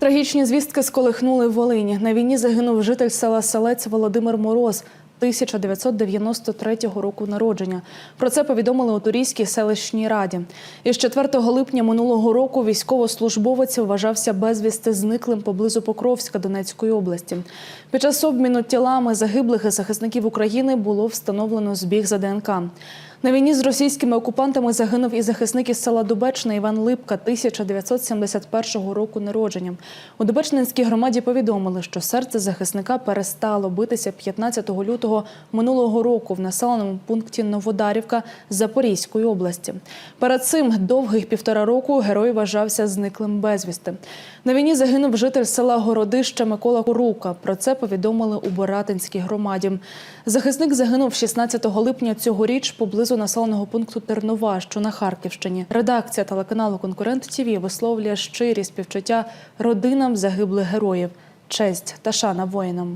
Трагічні звістки сколихнули в Волині. На війні загинув житель села Селець Володимир Мороз. 1993 року народження. Про це повідомили у Турійській селищній раді. Із 4 липня минулого року військовослужбовець вважався безвісти зниклим поблизу Покровська Донецької області. Під час обміну тілами загиблих і захисників України було встановлено збіг за ДНК. На війні з російськими окупантами загинув і захисник із села Дубечне Іван Липка 1971 року народження. У Дубечнинській громаді повідомили, що серце захисника перестало битися 15 лютого минулого року в населеному пункті Новодарівка Запорізької області. Перед цим довгих півтора року герой вважався зниклим безвісти. На війні загинув житель села Городище Микола Корука. Про це повідомили у Боратинській громаді. Захисник загинув 16 липня цьогоріч поблизу населеного пункту Тернова, що на Харківщині. Редакція телеканалу Конкурент ТІВІ висловлює щирі співчуття родинам загиблих героїв. Честь та шана воїнам.